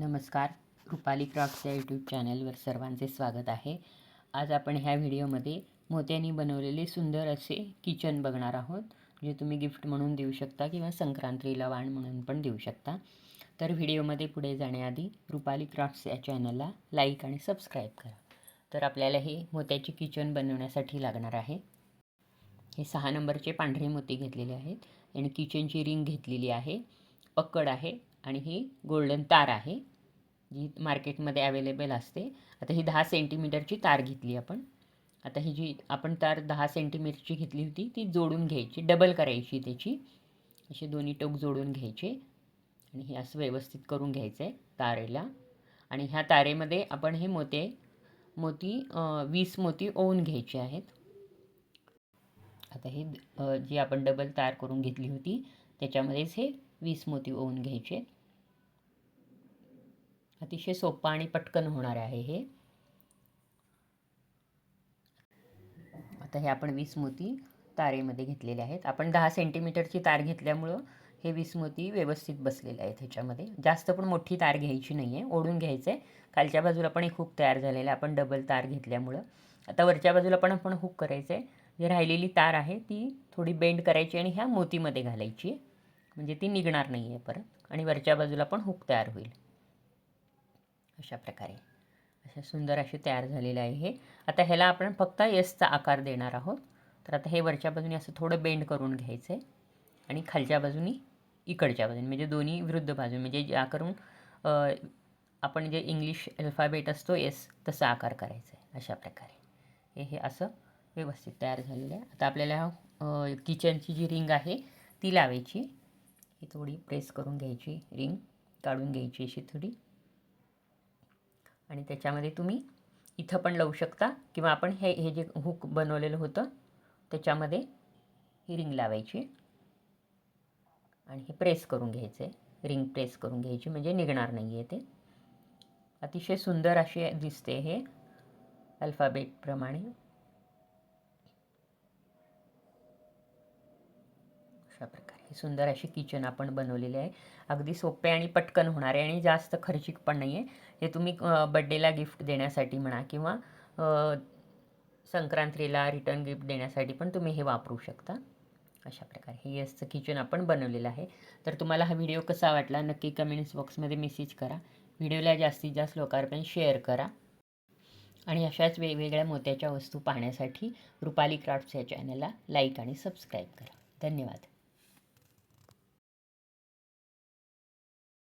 नमस्कार. रुपाली क्राफ्ट्स या यूट्यूब चॅनलवर सर्वांचे स्वागत आहे. आज आपण ह्या व्हिडिओमध्ये मोत्यांनी बनवलेले सुंदर असे किचन बघणार आहोत जे तुम्ही गिफ्ट म्हणून देऊ शकता किंवा संक्रांतीला वाण म्हणून पण देऊ शकता. तर व्हिडिओमध्ये पुढे जाण्याआधी रुपाली क्राफ्ट्स या चॅनलला लाईक आणि सबस्क्राईब करा. तर आपल्याला हे मोत्याचे किचन बनवण्यासाठी लागणार आहे. हे सहा नंबरचे पांढरे मोती घेतलेले आहेत आणि किचनची रिंग घेतलेली आहे. पकड आहे आणि ही गोल्डन तार आहे. जी मार्केटमध्ये अवेलेबल असते. आता ही दहा सेंटीमीटरची तार घेतली आपण. आता ही जी आपण तार दहा सेंटीमीटरची घेतली होती ती जोडून घ्यायची डबल करायची त्याची. असे दोन्ही टोक जोडून घ्यायचे. आणि हे असं व्यवस्थित करून घ्यायचं आहे तारेला. आणि ह्या तारेमध्ये आपण हे मोते मोती वीस मोती ओवून घ्यायचे आहेत. आता हे जी आपण डबल तार करून घेतली होती त्याच्यामध्येच हे वीस मोती ओवून घ्यायचे. अतिशय सोपं आणि पटकन होणार आहे हे. आता हे आपण वीस मोती तारेमध्ये घेतलेले आहेत. आपण दहा सेंटीमीटरची तार घेतल्यामुळं हे वीस मोती व्यवस्थित बसलेले आहेत ह्याच्यामध्ये. जास्त पण मोठी तार घ्यायची नाही आहे ओढून घ्यायचं आहे खालच्या बाजूला पण एक हूक तयार झालेला आहे आपण डबल तार घेतल्यामुळं. आता वरच्या बाजूला पण आपण हुक करायचं आहे जी राहिलेली तार आहे ती थोडी बेंड करायची आणि ह्या मोतीमध्ये घालायची. म्हणजे ती निघणार नाही आहे परत. आणि वरच्या बाजूला पण हुक तयार होईल. अशा प्रकारे अशा सुंदर असे तयार झालेले आहे हे. आता ह्याला आपण फक्त यसचा आकार देणार आहोत. तर आता हे वरच्या बाजूने असं थोडं बेंड करून घ्यायचं आहे आणि खालच्या बाजूनी इकडच्या बाजूने म्हणजे दोन्ही विरुद्ध बाजू म्हणजे ज्या करून आपण जे इंग्लिश अल्फाबेट असतो एस तसा आकार करायचा आहे अशा प्रकारे हे हे असं व्यवस्थित तयार झालेलं आहे. आता आपल्याला किचनची जी रिंग आहे ती लावायची. ही थोडी प्रेस करून घ्यायची रिंग काढून घ्यायची अशी थोडी. आणि त्याच्यामध्ये तुम्ही इथं पण लावू शकता किंवा आपण हे हे जे हुक बनवलेलं होतं त्याच्यामध्ये ही रिंग लावायची. आणि हे प्रेस करून घ्यायचं. आहे रिंग प्रेस करून घ्यायची म्हणजे निघणार नाही आहे ते. अतिशय सुंदर असे दिसते हे अल्फाबेटप्रमाणे अशा प्रकारे हे सुंदर असे किचन आपण बनवलेले आहे. अगदी सोपे आणि पटकन होणार आहे आणि जास्त खर्चिक पण नाही आहे हे तुम्ही बड्डेला गिफ्ट देण्यासाठी म्हणा किंवा संक्रांतीला रिटर्न गिफ्ट देण्यासाठी पण तुम्ही हे वापरू शकता. अशा प्रकारे हे यसचं किचन आपण बनवलेलं आहे. तर तुम्हाला हा व्हिडिओ कसा वाटला नक्की कमेंट्स बॉक्समध्ये मेसेज करा. व्हिडिओला जास्तीत जास्त लोकांपर्यंत शेअर करा. आणि अशाच वेगवेगळ्या मोत्याच्या वस्तू पाहण्यासाठी रुपाली क्राफ्ट्स या चॅनलला लाईक आणि सबस्क्राईब करा. धन्यवाद.